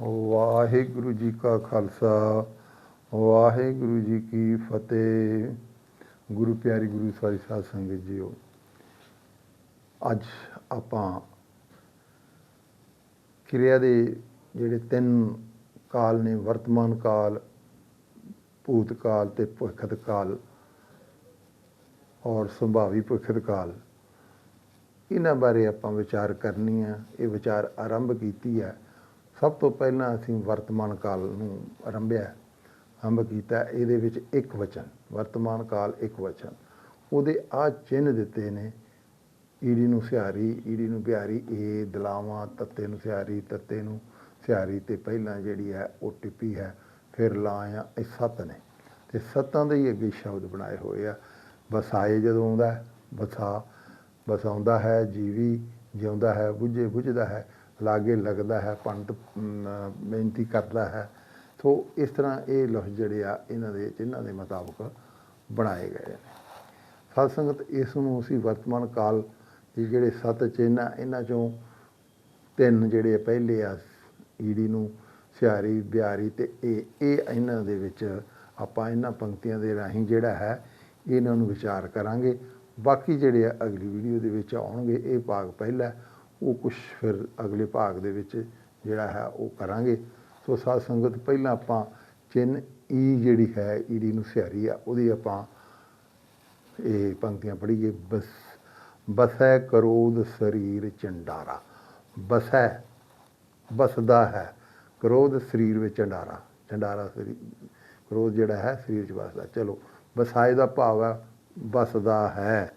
ਵਾਹਿਗੁਰੂ ਜੀ ਕਾ ਖਾਲਸਾ, ਵਾਹਿਗੁਰੂ ਜੀ ਕੀ ਫਤਿਹ। ਗੁਰੂ ਪਿਆਰੀ ਗੁਰੂ ਸਾਰੀ ਸਾਧ ਸੰਗਤ ਜੀਓ, ਅੱਜ ਆਪਾਂ ਕਿਰਿਆ ਦੇ ਜਿਹੜੇ ਤਿੰਨ ਕਾਲ ਨੇ, ਵਰਤਮਾਨ ਕਾਲ, ਭੂਤ ਕਾਲ ਤੇ ਭਵਿੱਖਤ ਕਾਲ ਔਰ ਸੰਭਾਵੀ ਭਵਿੱਖਤ ਕਾਲ, ਇਹਨਾਂ ਬਾਰੇ ਆਪਾਂ ਵਿਚਾਰ ਕਰਨੀ ਆ, ਇਹ ਵਿਚਾਰ ਆਰੰਭ ਕੀਤੀ ਹੈ ਸਭ ਤੋਂ ਪਹਿਲਾਂ ਅਸੀਂ ਵਰਤਮਾਨ ਕਾਲ ਨੂੰ ਆਰੰਭਿਆ, ਆਰੰਭ ਕੀਤਾ ਇਹਦੇ ਵਿੱਚ ਇੱਕ ਵਚਨ, ਵਰਤਮਾਨ ਕਾਲ ਇੱਕ ਵਚਨ। ਉਹਦੇ ਆ ਚਿੰਨ੍ਹ ਦਿੱਤੇ ਨੇ, ਈੜੀ ਨੂੰ ਸਿਹਾਰੀ, ਈੜੀ ਨੂੰ ਬਿਹਾਰੀ ਏ ਦਲਾਵਾਂ, ਤੱਤੇ ਨੂੰ ਸਿਹਾਰੀ, ਤੱਤੇ ਨੂੰ ਸਿਹਾਰੀ ਤੇ ਪਹਿਲਾਂ ਜਿਹੜੀ ਹੈ ਉਹ ਟਿੱਪੀ ਹੈ, ਫਿਰ ਲਾਇਆ ਇਹ ਸੱਤ ਨੇ। ਤੇ ਸੱਤਾਂ ਦੇ ਹੀ ਅੱਗੇ ਸ਼ਬਦ ਬਣਾਏ ਹੋਏ ਆ, ਵਸਾਏ ਜਦੋਂ ਆਉਂਦਾ ਵਸਾ, ਵਸਾਉਂਦਾ ਹੈ, ਜੀਵੀ, ਜਿਉਂਦਾ ਹੈ, ਬੁੱਝੇ, ਬੁੱਝਦਾ ਹੈ ਲਾਗੇ ਲੱਗਦਾ ਹੈ ਪੰਡਤ ਅਮ, ਬੇਨਤੀ ਕਰਦਾ ਹੈ। ਸੋ ਇਸ ਤਰ੍ਹਾਂ ਇਹ ਲਫ਼ਜ਼ ਜਿਹੜੇ ਆ ਇਹਨਾਂ ਦੇ ਚਿੰਨ੍ਹਾਂ ਦੇ ਮੁਤਾਬਕ ਬਣਾਏ ਗਏ ਨੇ। ਸਾਧ ਸੰਗਤ ਇਸ ਨੂੰ ਅਸੀਂ ਵਰਤਮਾਨ ਕਾਲ ਦੇ ਜਿਹੜੇ ਸੱਤ ਚਿੰਨ੍ਹ ਇਹਨਾਂ ਚੋਂ ਤਿੰਨ ਜਿਹੜੇ ਪਹਿਲੇ ਆ ਈੜੀ ਨੂੰ ਸਿਆਰੀ ਬਿਆਰੀ ਤੇ ਇਹ ਇਹ ਇਹਨਾਂ ਦੇ ਵਿੱਚ ਆਪਾਂ ਇਹਨਾਂ ਪੰਕਤੀਆਂ ਦੇ ਰਾਹੀਂ ਜਿਹੜਾ ਹੈ ਇਹਨਾਂ ਨੂੰ ਵਿਚਾਰ ਕਰਾਂਗੇ। ਬਾਕੀ ਜਿਹੜੇ ਆ ਅਗਲੀ ਵੀਡੀਓ ਦੇ ਵਿੱਚ ਆਉਣਗੇ ਇਹ ਭਾਗ ਪਹਿਲਾ। ਉਹ ਕੁਝ ਫਿਰ ਅਗਲੇ ਭਾਗ ਦੇ ਵਿੱਚ ਜਿਹੜਾ ਹੈ ਉਹ ਕਰਾਂਗੇ। ਸੋ ਸਾਧ ਸੰਗਤ, ਪਹਿਲਾਂ ਆਪਾਂ ਚਿੰਨ ਈ ਜਿਹੜੀ ਹੈ ਈੜੀ ਨੂੰ ਸਿਹਾਰੀ ਆ, ਉਹਦੀ ਆਪਾਂ ਇਹ ਪੰਕਤੀਆਂ ਪੜ੍ਹੀਏ। ਬਸ, ਬਸੈ ਕਰੋਧ ਸਰੀਰ ਚੰਡਾਰਾ। ਬਸੈ, ਬਸਦਾ ਹੈ ਕ੍ਰੋਧ ਸਰੀਰ ਵਿੱਚ ਚੰਡਾਰਾ। ਚੰਡਾਰਾ ਸਰੀਰ ਕ੍ਰੋਧ ਜਿਹੜਾ ਹੈ, ਸਰੀਰ 'ਚ ਵਸਦਾ ਚਲੋ, ਬਸਾਏ ਦਾ ਭਾਵ ਹੈ, ਬਸਦਾ ਹੈ।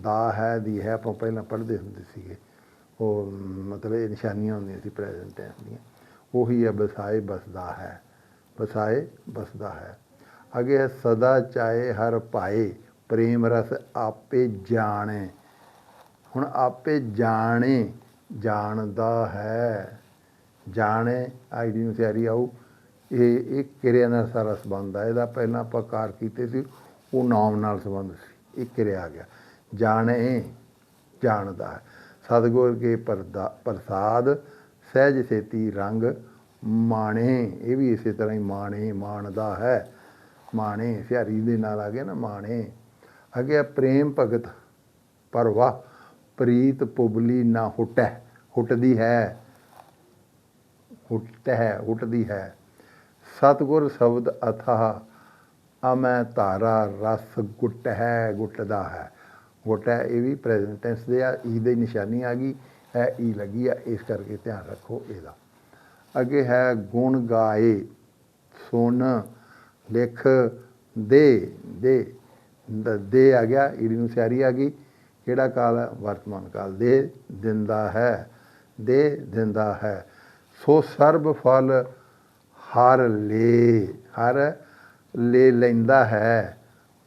ਦਾ ਹੈ, ਦੀ ਹੈ, ਆਪਾਂ ਪਹਿਲਾਂ ਪੜ੍ਹਦੇ ਹੁੰਦੇ ਸੀਗੇ। ਉਹ ਮਤਲਬ ਇਹ ਨਿਸ਼ਾਨੀਆਂ ਹੁੰਦੀਆਂ ਸੀ ਪ੍ਰੈਜ਼ੈਂਟ ਟੈਂਸ ਦੀਆਂ। ਉਹੀ ਹੈ ਬਸਾਏ ਬਸਦਾ ਹੈ। ਬਸਾਏ ਬਸਦਾ ਹੈ। ਅਗੇ ਹੈ, ਸਦਾ ਚਾਹੇ ਹਰ ਪਾਏ ਪ੍ਰੇਮ ਰਸ ਆਪੇ ਜਾਣੇ। ਹੁਣ ਆਪੇ ਜਾਣੇ, ਜਾਣਦਾ ਹੈ। ਜਾਣੇ ਆਈਡੀ ਨੂੰ ਤਿਆਰੀ ਆਊ। ਇਹ ਇੱਕ ਕਿਰਿਆ ਨਾਲ ਸਾਰਾ ਸੰਬੰਧ ਹੈ ਇਹਦਾ ਪਹਿਲਾਂ ਆਪਾਂ ਕਾਰ ਕੀਤੇ ਸੀ, ਉਹ ਨਾਮ ਨਾਲ ਸੰਬੰਧ ਸੀ। ਇੱਕ ਕਿਰਿਆ ਆ ਗਿਆ। ਜਾਣੇ, ਜਾਣਦਾ ਹੈ। ਸਤਿਗੁਰ ਕੇ ਪਰਦਾ, ਪ੍ਰਸਾਦ, ਸਹਿਜ ਸੇਤੀ ਰੰਗ ਮਾਣੇ। ਇਹ ਵੀ ਇਸੇ ਤਰ੍ਹਾਂ ਹੀ ਮਾਣੇ, ਮਾਣਦਾ ਹੈ। ਮਾਣੇ ਸਿਆਰੀ ਦੇ ਨਾਲ ਆ ਗਿਆ ਨਾ ਮਾਣੇ। ਅੱਗੇ ਆ ਪ੍ਰੇਮ ਭਗਤ ਪਰਵਾ, ਪ੍ਰੀਤ ਪੁਬਲੀ ਨਾ ਹੁਟੈ। ਹੁਟਦੀ ਹੈ, ਹੁਟ ਹੈ ਹੁਟਦੀ ਹੈ। ਸਤਗੁਰ ਸ਼ਬਦ ਅਥਾ ਅਮੈ ਤਾਰਾ ਰਸ ਗੁੱਟ ਹੈ ਗੁੱਟਦਾ ਹੈ। ਗੁੱਟ ਹੈ, ਇਹ ਵੀ ਪ੍ਰੈਜ਼ੈਂਟ ਟੈਂਸ ਦੇ ਆ, ਈ ਦੇ ਨਿਸ਼ਾਨੀ ਆ ਗਈ ਹੈ ਈ ਲੱਗੀ ਆ, ਇਸ ਕਰਕੇ ਧਿਆਨ ਰੱਖੋ ਇਹਦਾ। ਅੱਗੇ ਹੈ ਗੁਣ ਗਾਏ, ਸੁਣ ਲਿਖ ਦੇ ਦੇ ਦੇ ਆ ਗਿਆ, ਈੜੀ ਨੂੰ ਸਿਆਰੀ ਆ ਗਈ, ਕਿਹੜਾ ਕਾਲ ਹੈ? ਵਰਤਮਾਨ ਕਾਲ, ਦੇ ਦਿੰਦਾ ਹੈ, ਦੇ ਦਿੰਦਾ ਹੈ। ਸੋ ਸਰਬ ਫਲ ਹਰ ਲੈ ਹਰ ਲੈ ਲੈਂਦਾ ਹੈ,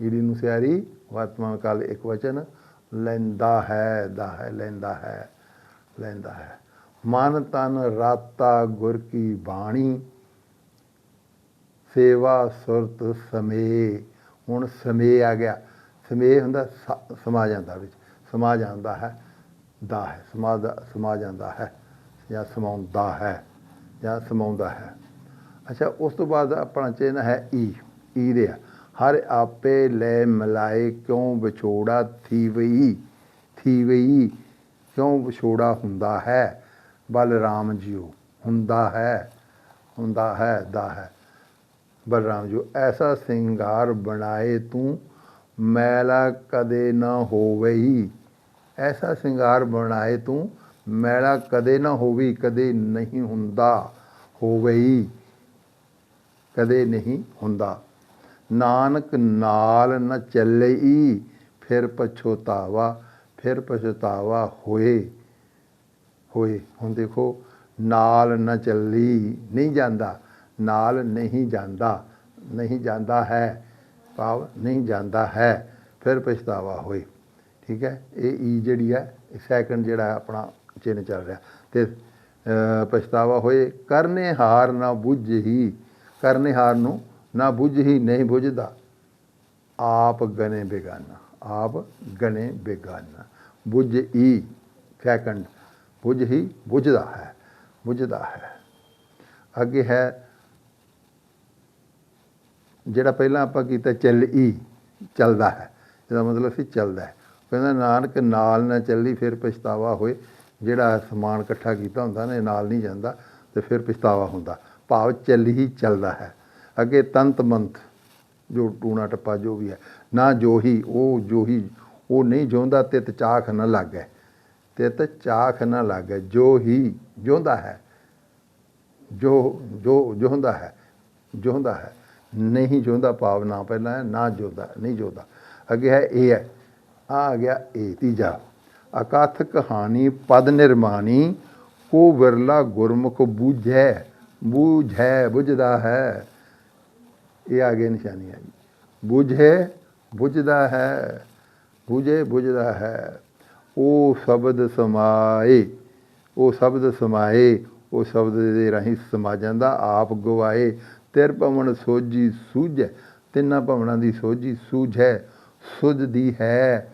ਈੜੀ ਨੂੰ ਸਿਆਰੀ ਵਰਤਮਾਨ ਕਾਲ ਇੱਕ ਵਚਨ, ਲੈਂਦਾ ਹੈ, ਦਾ ਹੈ, ਲੈਂਦਾ ਹੈ ਲੈਂਦਾ ਹੈ। ਮਨ ਤਨ ਰਾਤਾ ਗੁਰ ਕੀ ਬਾਣੀ, ਸੇਵਾ ਸੁਰਤ ਸਮੇ ਹੁਣ ਸਮੇ ਆ ਗਿਆ। ਸਮੇ ਹੁੰਦਾ ਸ- ਸਮਾ ਜਾਂਦਾ ਵਿੱਚ। ਸਮਾ ਜਾਂਦਾ ਹੈ, ਦਾ ਹੈ। ਸਮਾ ਦਾ- ਸਮਾ ਜਾਂਦਾ ਹੈ, ਜਾਂ ਸਮਾਉਂਦਾ ਹੈ, ਜਾਂ ਸਮਾਉਂਦਾ ਹੈ। ਅੱਛਾ, ਉਸ ਤੋਂ ਬਾਅਦ ਆਪਣਾ ਚਿੰਨ੍ਹ ਹੈ ਈ। ਈ ਦੇ ਆ। ਹਰ ਆਪੇ ਲੈ ਮਲਾਏ, ਕਿਉਂ ਵਿਛੋੜਾ ਥੀਵਈ? ਥੀਵਈ ਕਿਉਂ ਵਿਛੋੜਾ ਹੁੰਦਾ ਹੈ? ਬਲਰਾਮ ਜੀਓ, ਹੁੰਦਾ ਹੈ ਹੁੰਦਾ ਹੈ, ਦਾ ਹੈ। ਬਲਰਾਮ ਜੀਓ, ਐਸਾ ਸਿੰਗਾਰ ਬਣਾਏ ਤੂੰ, ਮੈਲਾ ਕਦੇ ਨਾ ਹੋਵਈ। ਐਸਾ ਸਿੰਗਾਰ ਬਣਾਏ ਤੂੰ, ਮੈਲਾ ਕਦੇ ਨਾ ਹੋਵੀ, ਕਦੇ ਨਹੀਂ ਹੁੰਦਾ ਹੋਵਈ। ਕਦੇ ਨਹੀਂ ਹੁੰਦਾ। ਨਾਨਕ ਨਾਲ ਨ ਚੱਲਈ, ਫਿਰ ਪਛੋਤਾਵਾ, ਫਿਰ ਪਛਤਾਵਾ ਹੋਏ। ਹੋਏ, ਹੁਣ ਦੇਖੋ, ਨਾਲ ਨਾ ਚੱਲੀ ਨਹੀਂ ਜਾਂਦਾ। ਨਾਲ ਨਹੀਂ ਜਾਂਦਾ ਨਹੀਂ ਜਾਂਦਾ ਹੈ, ਭਾਵ ਨਹੀਂ ਜਾਂਦਾ ਹੈ, ਫਿਰ ਪਛਤਾਵਾ ਹੋਏ। ਠੀਕ ਹੈ, ਇਹ ਈ ਜਿਹੜੀ ਹੈ ਸੈਕੰਡ ਜਿਹੜਾ ਆਪਣਾ ਚਿੰਨ੍ਹ ਚੱਲ ਰਿਹਾ। ਤੇ ਪਛਤਾਵਾ ਹੋਏ ਕਰਨੇ ਹਾਰ ਨਾ ਬੁੱਝ ਹੀ ਕਰਨੇ ਹਾਰ ਨੂੰ ਨਾ ਬੁੱਝ ਹੀ ਨਹੀਂ ਬੁੱਝਦਾ। ਆਪ ਗਨੇ ਬੇਗਾਨਾ, ਆਪ ਗਨੇ ਬੇਗਾਨਾ। ਬੁੱਝ ਹੀ ਸੈਕੰਡ, ਬੁੱਝ ਹੀ ਬੁੱਝਦਾ ਹੈ ਬੁੱਝਦਾ ਹੈ। ਅੱਗੇ ਹੈ, ਜਿਹੜਾ ਪਹਿਲਾਂ ਆਪਾਂ ਕੀਤਾ ਚੱਲੀ ਚੱਲਦਾ ਹੈ। ਇਹਦਾ ਮਤਲਬ ਸੀ ਚੱਲਦਾ ਹੈ। ਕਹਿੰਦਾ ਨਾਨਕ ਨਾਲ ਨਾ ਚੱਲੀ, ਫਿਰ ਪਛਤਾਵਾ ਹੋਏ। ਜਿਹੜਾ ਸਮਾਨ ਇਕੱਠਾ ਕੀਤਾ ਹੁੰਦਾ ਨਾ ਨਾਲ ਨਹੀਂ ਜਾਂਦਾ ਤੇ ਫਿਰ ਪਛਤਾਵਾ ਹੁੰਦਾ। ਭਾਵ ਚੱਲੀ ਹੀ ਚੱਲਦਾ ਹੈ। ਅੱਗੇ ਤੰਤ ਮੰਤ, ਜੋ ਟੂਣਾ ਟੱਪਾ ਜੋ ਵੀ ਹੈ, ਨਾ ਜੋਹੀ, ਉਹ ਜੋਹੀ, ਉਹ ਨਹੀਂ ਜਿਉਂਦਾ, ਤਿਤ ਚਾਖ ਨਾ ਲੱਗੈ। ਤਿਤ ਚਾਖ ਨਾ ਲੱਗੈ ਜੋ ਹੀ ਜਿਉਂਦਾ ਹੈ। ਜੋ ਜੋ ਜਿਉਂਦਾ ਹੈ ਜਿਉਂਦਾ ਹੈ। ਨਹੀਂ ਜਿਉਂਦਾ ਭਾਵ ਨਾ ਪਹਿਲਾਂ ਹੈ, ਨਾ ਜਿਉਂਦਾ, ਨਹੀਂ ਜਿਉਂਦਾ। ਅੱਗੇ ਹੈ ਇਹ ਹੈ, ਆ ਆ ਗਿਆ ਇਹ ਤੀਜਾ। ਅਕਥ ਕਹਾਣੀ, ਪਦ ਨਿਰਮਾਣੀ, ਕੋ ਵਿਰਲਾ ਗੁਰਮੁਖ ਬੂਝੈ ਬੂਝੈ ਬੁਝਦਾ ਹੈ। ਇਹ ਆ ਗਏ ਨਿਸ਼ਾਨੀ ਹੈ ਬੁਝੇ ਬੁਝਦਾ ਹੈ, ਬੁਝੇ ਬੁਝਦਾ ਹੈ। ਉਹ ਸ਼ਬਦ ਸਮਾਏ, ਉਹ ਸ਼ਬਦ ਸਮਾਏ, ਉਹ ਸ਼ਬਦ ਦੇ ਰਾਹੀਂ ਸਮਾ ਜਾਂਦਾ, ਆਪ ਗਵਾਏ। ਤਿਰ ਭਵਨ ਸੋਜੀ ਸੂਝੈ ਤਿੰਨਾਂ ਭਵਨਾਂ ਦੀ ਸੋਜੀ ਸੂਝੈ ਸੁਝਦੀ ਹੈ,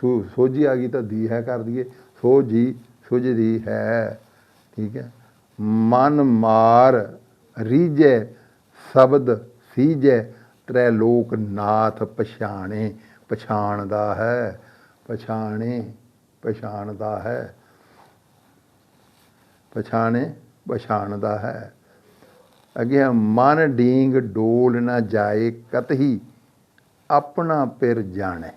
ਸੋ ਸੋਜੀ ਆ ਗਈ ਤਾਂ ਦੀ ਹੈ ਕਰ ਦਈਏ। ਸੋਜੀ ਸੁਝਦੀ ਹੈ, ਠੀਕ ਹੈ। ਮਨ ਮਾਰ ਰੀਜੈ ਸ਼ਬਦ ਸੀਜੈ, ਤ੍ਰੈ ਲੋਕ ਨਾਥ ਪਛਾਣੇ, ਪਛਾਣਦਾ ਹੈ, ਪਛਾਣੇ, ਪਛਾਣਦਾ ਹੈ। ਪਛਾਣੇ, ਪਛਾਣਦਾ ਹੈ। ਅੱਗੇ ਮਨ ਡੀਂਗ ਡੋਲ ਨਾ ਜਾਏ ਕਤਹੀ, ਆਪਣਾ ਪਿਰ ਜਾਣੇ,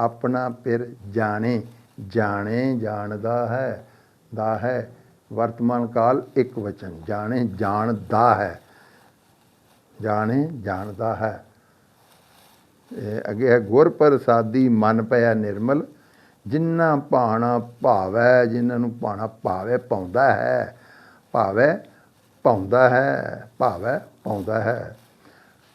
ਆਪਣਾ ਪਿਰ ਜਾਣੇ ਜਾਣੇ ਜਾਣਦਾ ਹੈ, ਦਾ ਹੈ। ਵਰਤਮਾਨ ਕਾਲ ਇੱਕ ਵਚਨ, ਜਾਣੇ ਜਾਣਦਾ ਹੈ। ਜਾਣੇ, ਜਾਣਦਾ ਹੈ। ਅੱਗੇ ਹੈ, ਗੁਰ ਪ੍ਰਸਾਦੀ ਮਨ ਪਿਆ ਨਿਰਮਲ, ਜਿੰਨਾ ਭਾਣਾ ਭਾਵੈ ਜਿਨ੍ਹਾਂ ਨੂੰ ਭਾਣਾ ਭਾਵੈ ਪਾਉਂਦਾ ਹੈ, ਭਾਵੈ ਪਾਉਂਦਾ ਹੈ, ਭਾਵੈ ਪਾਉਂਦਾ ਹੈ।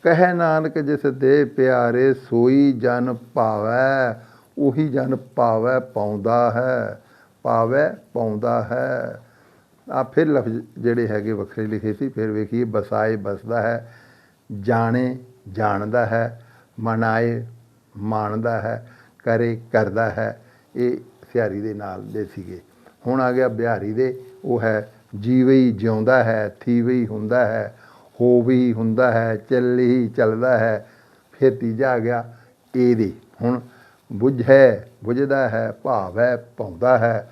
ਕਹੇ ਨਾਨਕ, ਜਿਸ ਦੇ ਪਿਆਰੇ ਸੋਈ ਜਨ ਭਾਵੈ, ਉਹੀ ਜਨ ਭਾਵੈ ਪਾਉਂਦਾ ਹੈ, ਭਾਵੈ ਪਾਉਂਦਾ ਹੈ। ਆ ਫਿਰ ਲਫ਼ਜ਼ ਜਿਹੜੇ ਹੈਗੇ ਵੱਖਰੇ ਲਿਖੇ ਸੀ, ਫਿਰ ਵੇਖੀਏ, ਬਸਾਏ, ਬਸਦਾ ਹੈ। ਜਾਣੇ, ਜਾਣਦਾ ਹੈ, ਮਨਾਏ, ਮਾਣਦਾ ਹੈ, ਕਰੇ, ਕਰਦਾ ਹੈ, ਇਹ ਸਿਹਾਰੀ ਦੇ ਨਾਲ ਦੇ ਸੀਗੇ। ਹੁਣ ਆ ਗਿਆ ਬਿਹਾਰੀ ਦੇ, ਉਹ ਹੈ ਜੀਵਈ ਜਿਉਂਦਾ ਹੈ ਥੀਵਈ ਹੁੰਦਾ ਹੈ, ਹੋਵੀ ਹੁੰਦਾ ਹੈ, ਚੱਲੀ ਚੱਲਦਾ ਹੈ, ਫਿਰ ਤੀਜਾ ਆ ਗਿਆ ਇਹਦੇ ਹੁਣ ਬੁਝ ਹੈ, ਬੁਝਦਾ ਹੈ, ਭਾਵ ਹੈ ਪਾਉਂਦਾ ਹੈ,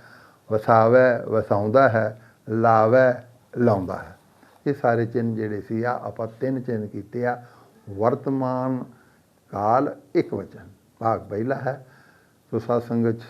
ਵਸਾਵੈ, ਵਸਾਉਂਦਾ ਹੈ, ਲਾਵੈ, ਲਾਉਂਦਾ ਹੈ। ਇਹ ਸਾਰੇ ਚਿੰਨ ਜਿਹੜੇ ਸੀ ਆ, ਆਪਾਂ ਤਿੰਨ ਚਿੰਨ ਕੀਤੇ ਆ। ਵਰਤਮਾਨ ਕਾਲ ਇੱਕ ਵਚਨ, ਭਾਗ ਪਹਿਲਾ ਹੈ ਸੋ ਸਾਧ ਸੰਗਤ 'ਚ